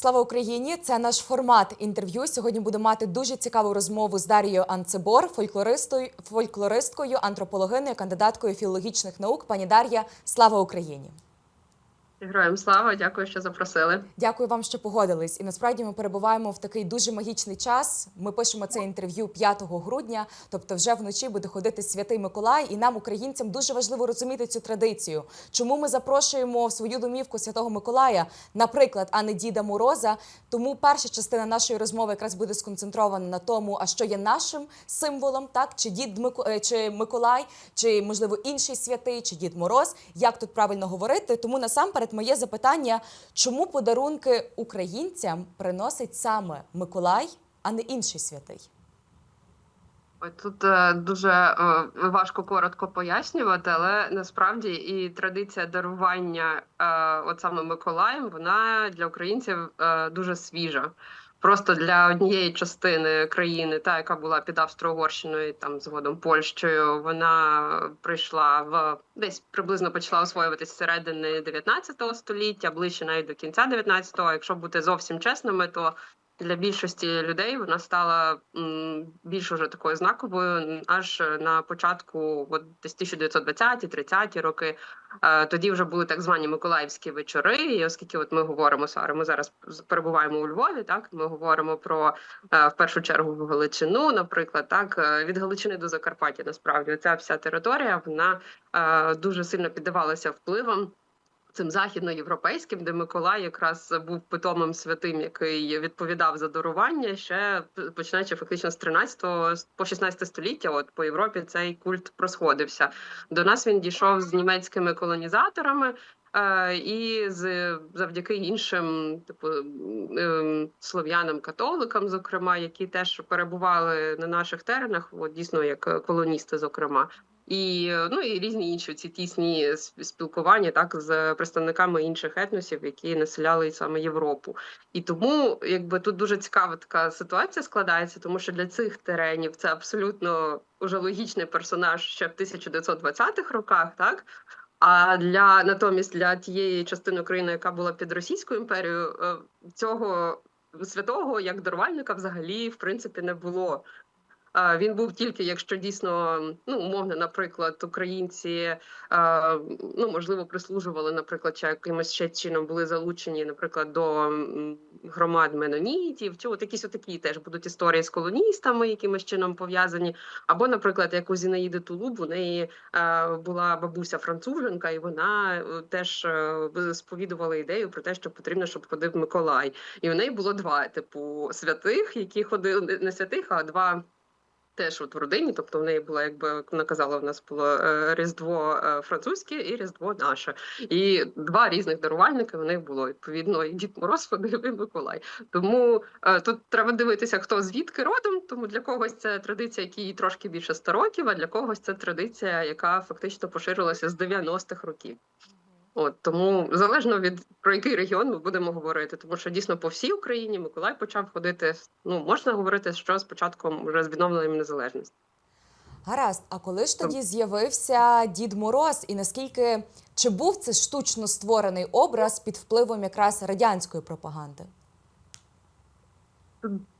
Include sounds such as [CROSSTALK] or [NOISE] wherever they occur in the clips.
Слава Україні! Це наш формат інтерв'ю. Сьогодні буду мати дуже цікаву розмову з Дарією Анцебор, фольклористою, фольклористкою, антропологиною, кандидаткою філологічних наук. Пані Дар'я, слава Україні! Героям слава, дякую, що запросили. Дякую вам, що погодились. І насправді ми перебуваємо в такий дуже магічний час. Ми пишемо це інтерв'ю 5 грудня, тобто вже вночі буде ходити святий Миколай. І нам, українцям, дуже важливо розуміти цю традицію. Чому ми запрошуємо в свою домівку святого Миколая, наприклад, а не Діда Мороза. Тому перша частина нашої розмови якраз буде сконцентрована на тому, а що є нашим символом, так чи дід Мико- е, чи Миколай, чи можливо інший святий, чи Дід Мороз. Як тут правильно говорити? Тому насамперед моє запитання: чому подарунки українцям приносить саме Миколай, а не інший святий? Тут е, дуже е, важко коротко пояснювати, але насправді і традиція дарування, е, от саме Миколаєм, вона для українців дуже свіжа. Просто для однієї частини країни, та яка була під Австро-Угорщиною, там згодом Польщею, вона прийшла в десь приблизно почала освоюватися середини 19 століття, ближче навіть до кінця 19-го. Якщо бути зовсім чесними, то для більшості людей вона стала більш уже такою знаковою аж на початку, от десь 1920-30 роки. Е, Тоді вже були так звані Миколаївські вечори. І оскільки от ми говоримо Сара, ми зараз перебуваємо у Львові. Так ми говоримо про е, в першу чергу Галичину, наприклад, так е, від Галичини до Закарпаття. Насправді ця вся територія вона е, дуже сильно піддавалася впливам цим західноєвропейським, де Миколай якраз був питомим святим, який відповідав за дарування ще починаючи фактично з 13 по 16 століття. От по Європі цей культ розходився. До нас він дійшов з німецькими колонізаторами. е, І з завдяки іншим, типу ем, слов'янам, католикам, зокрема, які теж перебували на наших теренах, от дійсно як е, колоністи, зокрема, і е, ну і різні інші ці тісні спілкування так з представниками інших етносів, які населяли саме Європу. І тому якби тут дуже цікава така ситуація складається, тому що для цих теренів це абсолютно уже логічний персонаж ще в 1920-х роках, так. А для натомість для тієї частини України, яка була під Російською імперією, е, цього святого як дарувальника взагалі в принципі не було. Він був тільки, якщо дійсно ну умовно, наприклад, українці ну можливо прислужували, наприклад, чи якимось ще чином були залучені, наприклад, до громад менонітів, чи от якісь отакі теж будуть історії з колоністами, якимось чином пов'язані. Або, наприклад, як у Зінаїди Тулуб, у неї була бабуся француженка, і вона е, теж е, сповідувала ідею про те, що потрібно, щоб ходив Миколай. І у неї було два типу святих, які ходили не святих, а два. Теж от в родині, тобто в неї було, якби як вона казала, в нас було е, Різдво е, французьке і Різдво наше. І два різних дарувальники в них було відповідно і Дід Мороз [LAUGHS] ходив, і Миколай. Тому е, тут треба дивитися, хто звідки родом. Тому для когось це традиція, якій трошки більше 100 років, а для когось це традиція, яка фактично поширилася з 90-х років. От тому залежно від про який регіон ми будемо говорити, тому що дійсно по всій Україні Миколай почав ходити. Ну можна говорити, що з початком вже з відновленням незалежності. Гаразд, а коли ж тоді з'явився Дід Мороз, і наскільки чи був це штучно створений образ під впливом якраз радянської пропаганди?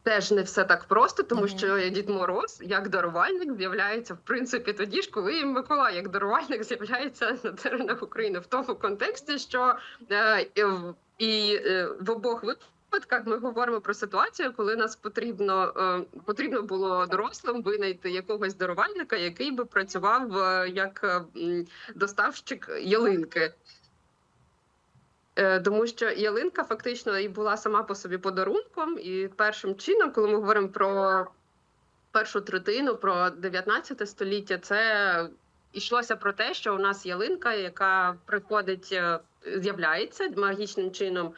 Теж не все так просто, тому Мгм. що Дід Мороз як дарувальник з'являється в принципі тоді ж, коли і Миколай як дарувальник з'являється на теренах України в тому контексті, що е, і, в- і е, в обох випадках ми говоримо про ситуацію, коли нас потрібно е, потрібно було дорослим винайти якогось дарувальника, який би працював е, як е, доставщик ялинки. Е, Тому що ялинка фактично і була сама по собі подарунком, і першим чином, коли ми говоримо про першу третину, про 19 століття, це йшлося про те, що у нас ялинка, яка приходить, е, з'являється магічним чином.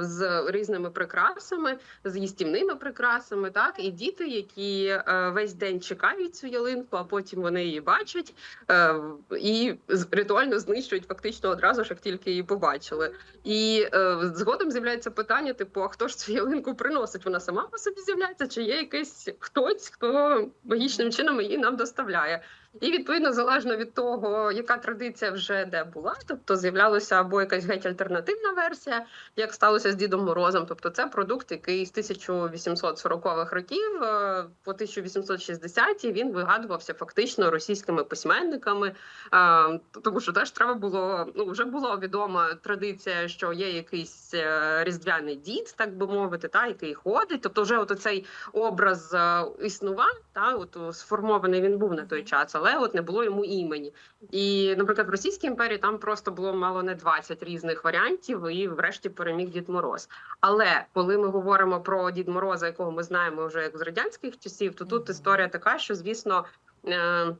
З різними прикрасами, з їстівними прикрасами, так і діти, які е, весь день чекають цю ялинку, а потім вони її бачать е, і ритуально знищують фактично одразу ж, як тільки її побачили. І е, згодом з'являється питання: типу, а хто ж цю ялинку приносить? Вона сама по собі з'являється, чи є якийсь хтось, хто магічним чином її нам доставляє? І відповідно залежно від того, яка традиція вже де була, тобто з'являлася або якась геть альтернативна версія, як сталося з Дідом Морозом. Тобто, це продукт, який з 1840-х років е, по 1860-ті він вигадувався фактично російськими письменниками. Е, Тому що теж треба було ну вже була відома традиція, що є якийсь е, різдвяний дід, так би мовити, та який ходить. Тобто, вже от цей образ існував, та от сформований він був на той час, але от не було йому імені. І, наприклад, в Російській імперії там просто було мало не 20 різних варіантів, і врешті переміг Дід Мороз. Але коли ми говоримо про Дід Мороза, якого ми знаємо вже як з радянських часів, то тут історія така, що звісно. Е-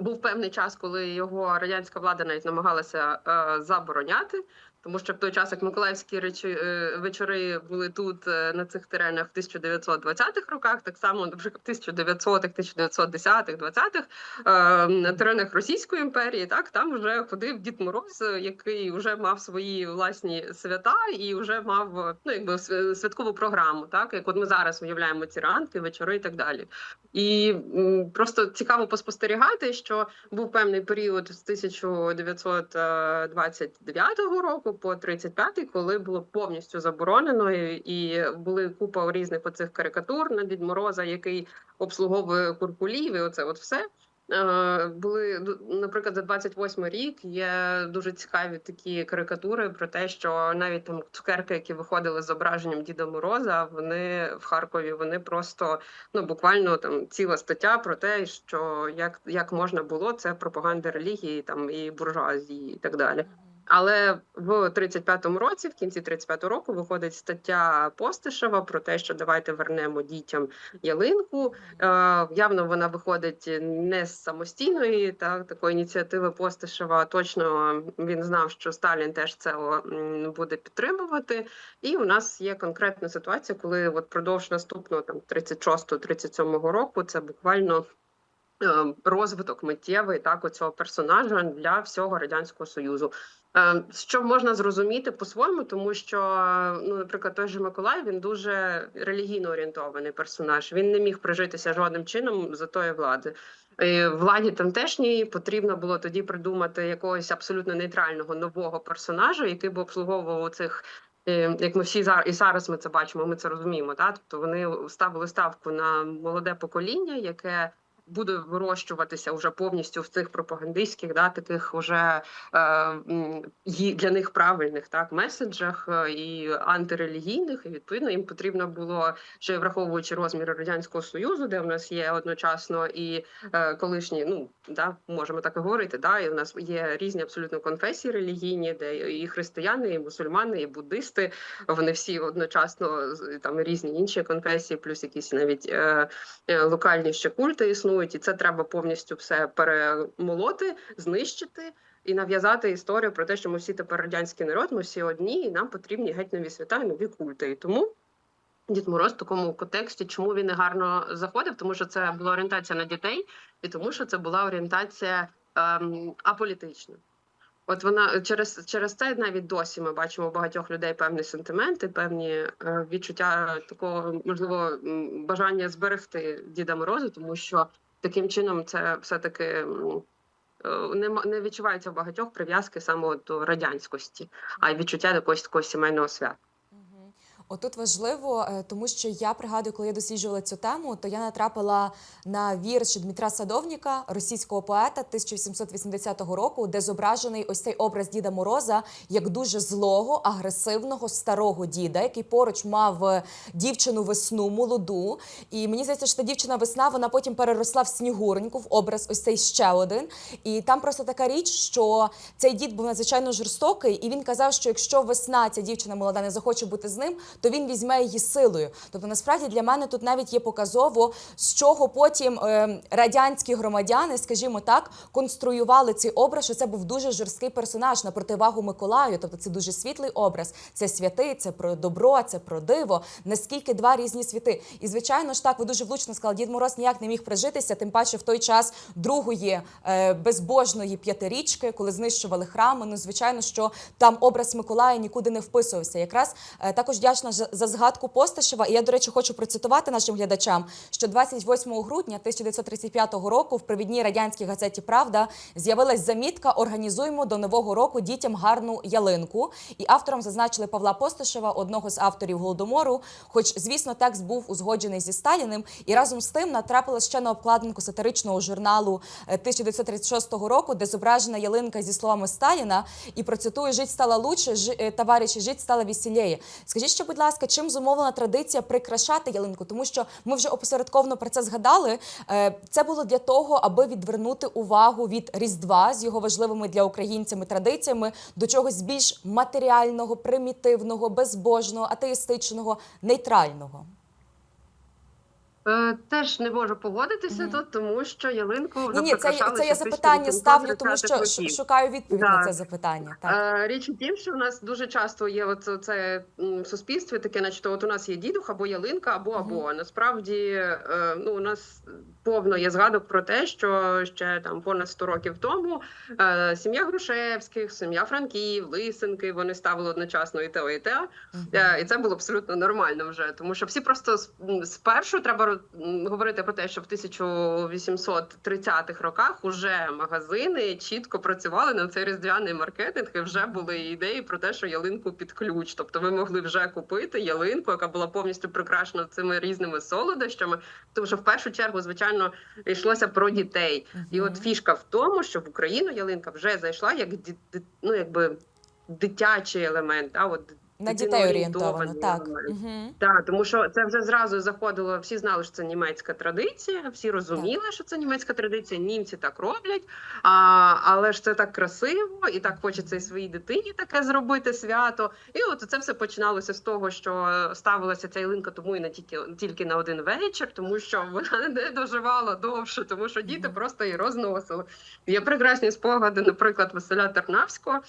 був певний час, коли його радянська влада навіть намагалася е, забороняти, тому що в той час, як Миколаївські речі е, вечори були тут е, на цих теренах в 1920-х роках, так само наприклад, в 1900-х, 1910-х, 20-х е, на теренах Російської імперії, так там вже ходив Дід Мороз, е, який вже мав свої власні свята і вже мав ну якби святкову програму, так як от ми зараз уявляємо ці ранки, вечори і так далі. І просто цікаво поспостерігати, що був певний період з 1929 року по 35, коли було повністю заборонено, і, були купа різних оцих карикатур на Дід Мороза, який обслуговує куркулів, і оце от все. Е, Були наприклад, за 28 рік є дуже цікаві такі карикатури про те, що навіть там цукерки, які виходили з зображенням Діда Мороза, вони в Харкові вони просто ну буквально там ціла стаття про те, що як, як можна було це пропаганда релігії, там і буржуазії, і так далі. Але в 35-му році, в кінці 35-го року, виходить стаття Постишева про те, що давайте вернемо дітям ялинку. Е, явно вона виходить не з самостійної та такої ініціативи Постишева. Точно він знав, що Сталін теж це буде підтримувати. І у нас є конкретна ситуація, коли от продовж наступного там 36-37 року це буквально. е, Розвиток миттєвий так оцього персонажа для всього радянського союзу. Е, Що можна зрозуміти по-своєму, тому що, ну, наприклад, той же Миколай він дуже релігійно орієнтований персонаж. Він не міг прижитися жодним чином за тої влади. І Владі тамтешній потрібно було тоді придумати якогось абсолютно нейтрального нового персонажа, який би обслуговував цих. Як ми всі зараз і зараз ми це бачимо, ми це розуміємо. Та тобто вони ставили ставку на молоде покоління, яке буде вирощуватися вже повністю в цих пропагандистських, да, таких уже е, для них правильних так меседжах е, і антирелігійних. І відповідно їм потрібно було ще враховуючи розміри радянського союзу, де в нас є одночасно і е, колишні, ну да, можемо так і говорити. Да, і у нас є різні абсолютно конфесії релігійні, де і християни, і мусульмани, і буддисти. Вони всі одночасно там різні інші конфесії, плюс якісь навіть е, е, локальні ще культи існують, і це треба повністю все перемолоти, знищити. І нав'язати історію про те, що ми всі тепер радянський народ, ми всі одні, і нам потрібні геть нові свята і нові культи. І тому Дід Мороз в такому контексті, чому він і гарно заходив, тому що це була орієнтація на дітей, і тому що це була орієнтація ем, аполітична. От вона через, через це навіть досі ми бачимо у багатьох людей певні сентименти, певні е, відчуття такого можливо бажання зберегти Діда Мороза, тому що таким чином це все-таки е, не відчувається в багатьох прив'язки саме до радянськості, а й відчуття до якогось такого сімейного свята. Отут важливо, е, тому що я пригадую, коли я досліджувала цю тему, то я натрапила на вірш Дмитра Садовніка, російського поета 1880 року, де зображений ось цей образ Діда Мороза як дуже злого, агресивного старого діда, який поруч мав е, дівчину весну молоду. І мені здається, що та дівчина весна вона потім переросла в снігуреньку, в образ ось цей ще один. І там просто така річ, що цей дід був надзвичайно жорстокий, і він казав, що якщо весна, ця дівчина молода, не захоче бути з ним, то він візьме її силою. Тобто, насправді для мене тут навіть є показово, з чого потім е, радянські громадяни, скажімо так, конструювали цей образ, що це був дуже жорсткий персонаж на противагу Миколаю. Тобто це дуже світлий образ, це святий, це про добро, це про диво. Наскільки два різні світи. І звичайно ж так, ви дуже влучно сказали, Дід Мороз ніяк не міг прижитися, тим паче в той час другої е, безбожної п'ятирічки, коли знищували храми. Ну, звичайно, що там образ Миколая нікуди не вписувався. Якраз е, також вдячна за згадку Постишева. І я, до речі, хочу процитувати нашим глядачам, що 28 грудня 1935 року в провідній радянській газеті Правда з'явилась замітка Організуємо до нового року дітям гарну ялинку. І автором зазначили Павла Постишева, одного з авторів голодомору. Хоч, звісно, текст був узгоджений зі Сталіним, і разом з тим натрапила ще на обкладинку сатиричного журналу е, 1936 року, де зображена ялинка зі словами Сталіна. І процитую «Жить стало лучше, е, товариші, жить стало веселіє». Скажіть, ще, будь ласка, чим зумовлена традиція прикрашати ялинку? Тому що ми вже опосередковно про це згадали. Е, Це було для того, аби відвернути увагу від Різдва з його важливими для українцями традиціями до чогось більш матеріального, примітивного, безбожного, атеїстичного, нейтрального. Е, Теж не можу погодитися тут, тому що ялинку Ні, ні, це, це я запитання ставлю, тому що шукаю відповідь на це запитання. Так. Е, Річ у тім, що в нас дуже часто є от це в суспільстві таке, начебто, от у нас є дідух або ялинка, або або насправді е, ну у нас повно є згадок про те, що ще там понад 100 років тому сім'я Грушевських, сім'я Франків, Лисенки вони ставили одночасно і те, і те. Е, І це було абсолютно нормально вже, тому що всі просто спершу треба говорити про те, що в 1830-х роках уже магазини чітко працювали на цей різдвяний маркетинг, і вже були ідеї про те, що ялинку під ключ. Тобто ви могли вже купити ялинку, яка була повністю прикрашена цими різними солодощами. Тому що в першу чергу, звичайно, йшлося про дітей. І от фішка в тому, що в Україну ялинка вже зайшла як ну, якби дитячий елемент. А от на дітей орієнтовано, так. Угу. Так, тому що це вже зразу заходило. Всі знали, що це німецька традиція, всі розуміли, що це німецька традиція. Німці так роблять. А, але ж це так красиво, і так хочеться і своїй дитині таке зробити свято. І от це все починалося з того, що ставилася ця ялинка, тому і не тільки тільки на один вечір, тому що вона [LAUGHS] не доживала довше, тому що діти просто її розносили. Є прекрасні спогади, наприклад, Василя Тернавського.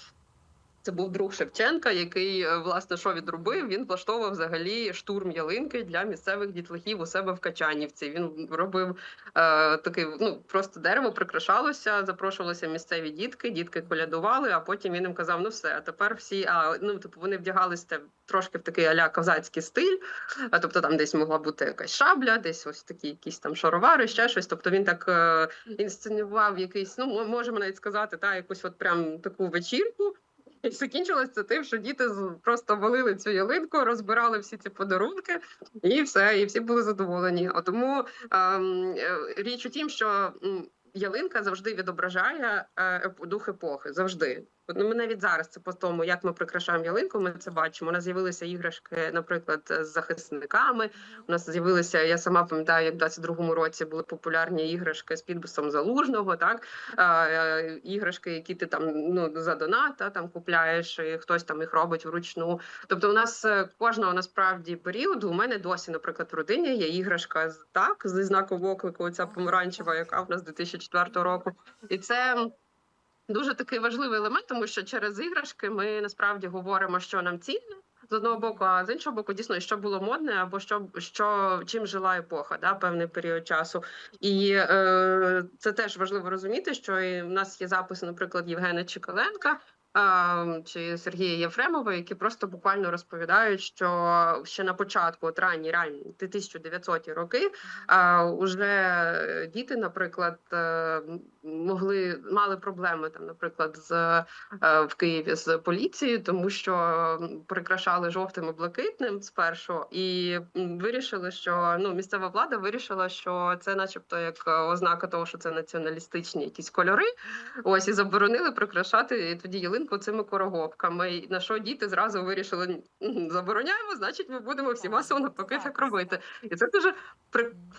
Це був друг Шевченка, який е, власне що відробив. Він влаштовував взагалі штурм ялинки для місцевих дітлахів у себе в Качанівці. Він робив е, такий, ну просто дерево прикрашалося, запрошувалися місцеві дітки, дітки колядували. А потім він їм казав: ну все, а тепер всі. А ну типу вони вдягалися трошки в такий аля козацький стиль. А тобто там десь могла бути якась шабля, десь ось такі якісь там шаровари, ще щось. Тобто він так е, інсценував якийсь, ну мо- можемо навіть сказати, та якусь от прям таку вечірку. І закінчилось це тим, що діти просто валили цю ялинку, розбирали всі ці подарунки, і все, і всі були задоволені. А тому ем, е, річ у тім, що ялинка завжди відображає е, дух епохи. Завжди. Ну, ми навіть зараз це по тому, як ми прикрашаємо ялинку, ми це бачимо. У нас з'явилися іграшки, наприклад, з захисниками. У нас з'явилися, я сама пам'ятаю, як в 22-му році були популярні іграшки з підписом залужного, так е, іграшки, які ти там ну за донат там купляєш, і хтось там їх робить вручну. Тобто, у нас е, кожного насправді періоду. У мене досі, наприклад, в родині є іграшка з так зі знаком оклику. Ця помаранчева, яка в нас 2004 року, і це. Дуже такий важливий елемент, тому що через іграшки ми насправді говоримо, що нам цінне з одного боку, а з іншого боку, дійсно, що було модне, або що, що чим жила епоха, да, певний період часу. І е, це теж важливо розуміти, що і в нас є записи, наприклад, Євгена Чекаленка. е, Чи Сергія Єфремова, які просто буквально розповідають, що ще на початку, от ранні ранні 1900-ті роки, а, уже діти, наприклад, е, могли мали проблеми там, наприклад, з е, в Києві з поліцією, тому що прикрашали жовтим і блакитним спершу, і вирішили, що ну місцева влада вирішила, що це, начебто, як е, ознака того, що це націоналістичні якісь кольори. Ось і заборонили прикрашати тоді ялинку цими корогопками. І на що діти зразу вирішили забороняємо, значить, ми будемо всі масово навпаки так робити. І це дуже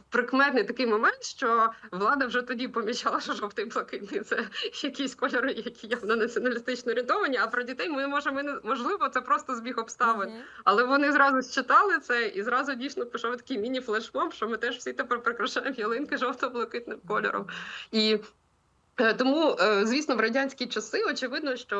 прикметний такий момент, що влада вже тоді помічала, що жовтий блакитний це якісь кольори, які явно націоналістично орієнтовані. А про дітей ми можемо не можливо, це просто збіг обставин. Мгм. Але вони зразу считали це і зразу дійсно пішов такий міні-флешмоб, що ми теж всі тепер прикрашаємо ялинки жовто-блакитним кольором. І Тому, е, звісно, в радянські часи очевидно, що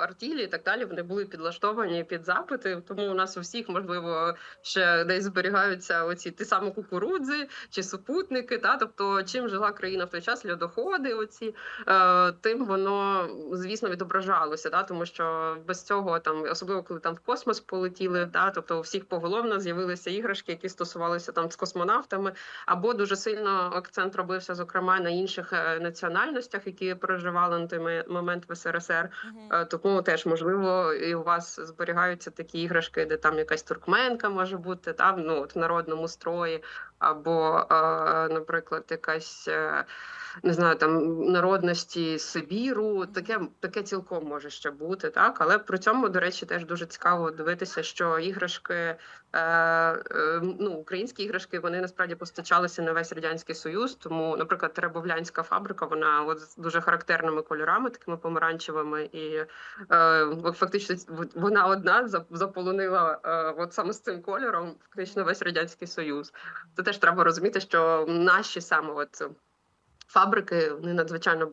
артілі і так далі вони були підлаштовані під запити. Тому у нас у всіх, можливо, ще десь зберігаються оці ті самі кукурудзи чи супутники. Та тобто, чим жила країна в той час, льодоходи, оці е, тим воно звісно відображалося. Та тому що без цього там, особливо коли там в космос полетіли, та тобто у всіх поголовно з'явилися іграшки, які стосувалися там з космонавтами, або дуже сильно акцент робився, зокрема на інших е, національностях, які проживали на той момент в СРСР. Е, Тому теж можливо і у вас зберігаються такі іграшки, де там якась туркменка може бути там ну от в народному строї, або, е, наприклад, якась. Не знаю, там народності Сибіру, таке таке цілком може ще бути, так але при цьому, до речі, теж дуже цікаво дивитися, що іграшки, е, е, ну українські іграшки, вони насправді постачалися на весь радянський союз. Тому, наприклад, Теребовлянська фабрика, вона от з дуже характерними кольорами, такими помаранчевими, і е, фактично вона одна заполонила е, от саме з цим кольором фактично весь радянський союз. Це теж треба розуміти, що наші саме от фабрики вони надзвичайно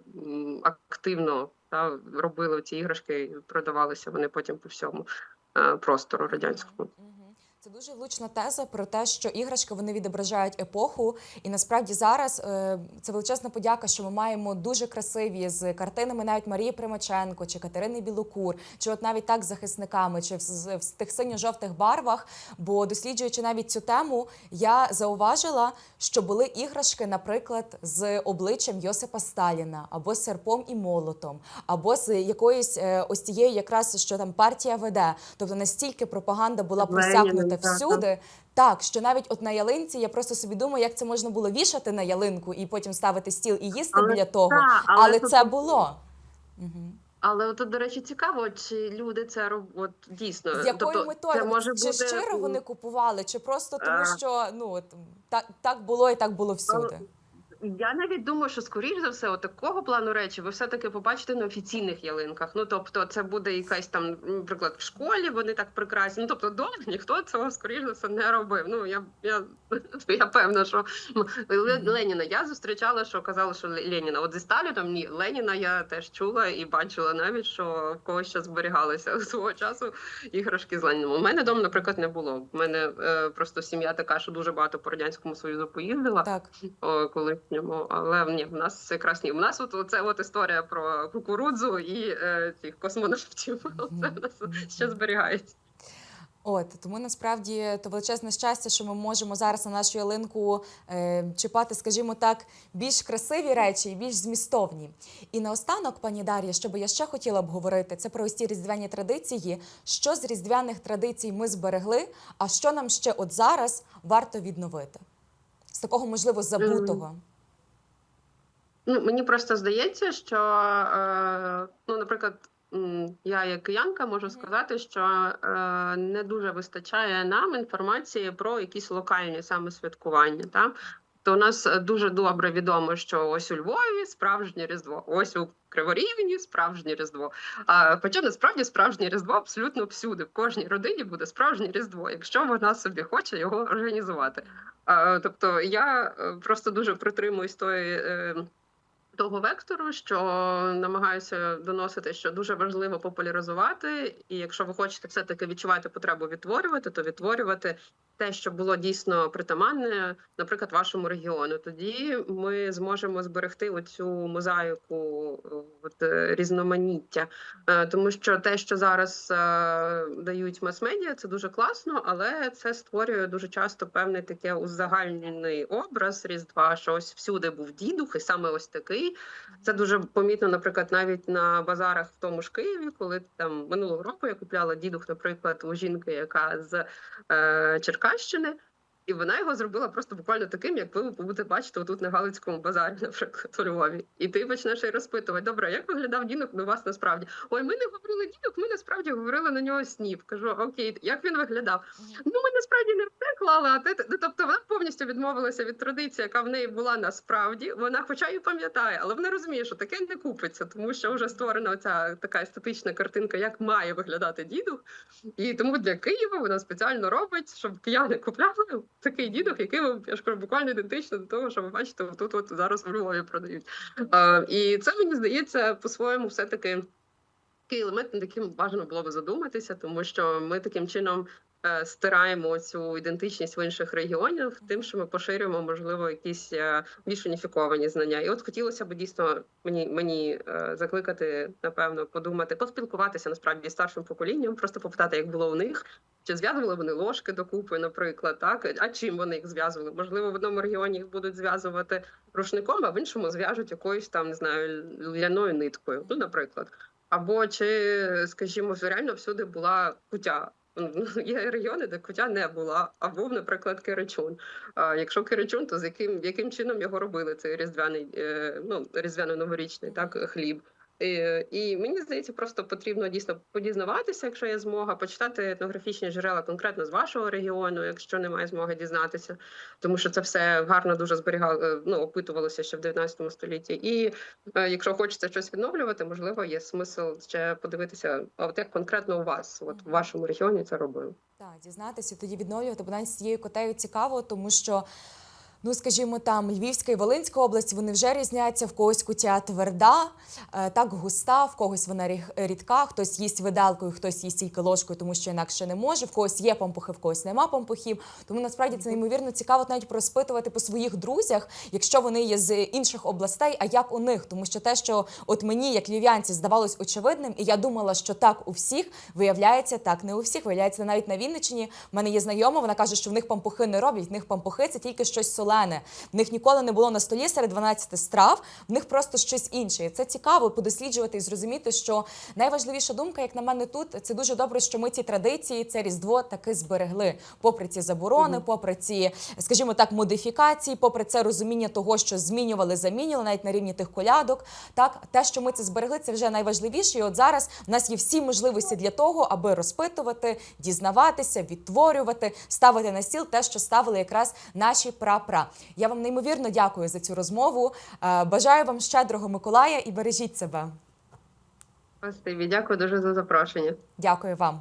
активно та, робили ці іграшки продавалися вони потім по всьому е, простору радянському. Це дуже влучна теза про те, що іграшки вони відображають епоху, і насправді зараз е, це величезна подяка, що ми маємо дуже красиві з картинами навіть Марії Примаченко чи Катерини Білокур, чи от навіть так з захисниками, чи в, з- в тих синьо-жовтих барвах. Бо досліджуючи навіть цю тему, я зауважила, що були іграшки, наприклад, з обличчям Йосипа Сталіна, або з серпом і молотом, або з якоюсь е, ось тією, якраз що там партія веде. Тобто настільки пропаганда була просякнута. Всюди. Так, що навіть от на ялинці я просто собі думаю, як це можна було вішати на ялинку і потім ставити стіл і їсти Але біля того. та, але але це тут- було. Угу. Але от, до речі, цікаво, чи люди це роблять дійсно З якою тобто, метою? це може Чи бути щиро вони купували, чи просто тому, Е. що ну от так, так було і так було всюди. Я навіть думаю, що скоріш за все, от такого плану речі ви все таки побачите на офіційних ялинках. Ну тобто, це буде якась там, наприклад, в школі вони так прекрасні. Ну тобто, вдома ніхто цього скоріш за все не робив. Ну я я, [LAUGHS] я певна, що Леніна я зустрічала, що казали, що Леніна. От зі Сталіном ні, Леніна я теж чула і бачила навіть, що в когось ще зберігалися [LAUGHS] свого часу іграшки з Леніном. У мене вдома, наприклад, не було. У мене е, просто сім'я така, що дуже багато по радянському союзу поїздила Так. о, колишньому, але ні, в нас якраз ні. У нас от це от історія про кукурудзу і е, цих космонавтів. [LAUGHS] Це в нас ще зберігається. От тому насправді то величезне щастя, що ми можемо зараз на нашу ялинку е, чіпати, скажімо так, більш красиві речі і більш змістовні. І наостанок, пані Дар'я, що би я ще хотіла б говорити, це про ось ті різдвяні традиції. Що з різдвяних традицій ми зберегли, а що нам ще от зараз варто відновити? З такого можливо забутого. Ну, мені просто здається, що, е, ну, наприклад, я як киянка можу сказати, що е, не дуже вистачає нам інформації про якісь локальні саме святкування. Та? То у нас е, дуже добре відомо, що ось у Львові справжнє Різдво, ось у Криворівні справжнє Різдво. А хоча насправді справжнє Різдво абсолютно всюди. В кожній родині буде справжнє Різдво, якщо вона собі хоче його організувати. А, тобто я е, просто дуже притримуюсь тої. Того вектору, що намагаюся доносити, що дуже важливо популяризувати, і якщо ви хочете все таки відчувати потребу відтворювати, то відтворювати те, що було дійсно притаманне, наприклад, вашому регіону. Тоді ми зможемо зберегти оцю мозаїку е, от, е, різноманіття, Е, тому що те, що зараз дають мас-медіа, це дуже класно, але це створює дуже часто певний таке узагальнений образ Різдва, що ось всюди був дідух, і саме ось такий. Це дуже помітно, наприклад, навіть на базарах в тому ж Києві, коли там минулого року я купляла дідух, наприклад, у жінки, яка з е, Черкащини. І вона його зробила просто буквально таким, як ви будете бачити отут на Галицькому базарі, [LAUGHS] наприклад, у Львові. І ти почнеш її розпитувати: добре, як виглядав дінок на вас насправді? Ой, ми не говорили дінок, ми насправді говорили на нього сніп. Кажу, окей, як він виглядав? Ну, ми насправді не в церкву поклала, а ти ну, тобто вона повністю відмовилася від традиції, яка в неї була насправді. Вона, хоча й пам'ятає, але вона розуміє, що таке не купиться, тому що вже створена ця така естетична картинка, як має виглядати дідух. І тому для Києва вона спеціально робить, щоб кияни купляли такий дідок, який я ж кажу, буквально ідентично до того, що ви бачите, тут от зараз в Львові продають. А, і це мені здається по-своєму, все таки такий елемент, над яким бажано було би задуматися, тому що ми таким чином стираємо цю ідентичність в інших регіонах, тим, що ми поширюємо, можливо, якісь е, більш уніфіковані знання. І от хотілося б дійсно мені мені е, закликати, напевно, подумати, поспілкуватися насправді з старшим поколінням, просто попитати, як було у них. Чи зв'язували вони ложки докупи, наприклад, так а чим вони їх зв'язували? Можливо, в одному регіоні їх будуть зв'язувати рушником, а в іншому зв'яжуть якоюсь там не знаю ляною ниткою. Ну, наприклад. Або чи, скажімо, реально всюди була кутя. [LAUGHS] Є регіони, де кутя не була, а був, наприклад, Киричун. А якщо Киричун, то з яким яким чином його робили? Цей різдвяний, е, ну різдвяно-новорічний так хліб. І, і мені здається, просто потрібно дійсно подізнаватися, якщо є змога, почитати етнографічні джерела конкретно з вашого регіону, якщо немає змоги дізнатися, тому що це все гарно дуже зберігало, ну опитувалося ще в 19 столітті. І е, якщо хочеться щось відновлювати, можливо, є смисл ще подивитися, а от як конкретно у вас, от в вашому регіоні це робили. Так, дізнатися, тоді відновлювати, бо навіть з цією котею цікаво, тому що. Ну, скажімо, там Львівська і Волинська область вони вже різняться. В когось кутя тверда, е, так густа, в когось вона рідка, хтось їсть виделкою, хтось їсть тільки ложкою, тому що інакше не може. В когось є пампухи, в когось нема пампухів. Тому насправді це неймовірно цікаво навіть розпитувати по своїх друзях, якщо вони є з інших областей, а як у них, тому що те, що от мені, як львів'янці, здавалось очевидним, і я думала, що так у всіх виявляється, так не у всіх. Виявляється, навіть на Вінниччині в мене є знайома. Вона каже, що в них пампухи не роблять. В них пампухи це тільки щось солене. В них ніколи не було на столі серед 12 страв. В них просто щось інше. І це цікаво подосліджувати і зрозуміти, що найважливіша думка, як на мене, тут це дуже добре, що ми ці традиції, це різдво таки зберегли, попри ці заборони, попри ці, скажімо так, модифікації, попри це розуміння того, що змінювали, замінювали навіть на рівні тих колядок. Так, те, що ми це зберегли, це вже найважливіше. І от зараз в нас є всі можливості для того, аби розпитувати, дізнаватися, відтворювати, ставити на стіл те, що ставили якраз наші прапра. Я вам неймовірно дякую за цю розмову. Е, Бажаю вам щедрого Миколая і бережіть себе. Спасибі, дякую дуже за запрошення. Дякую вам.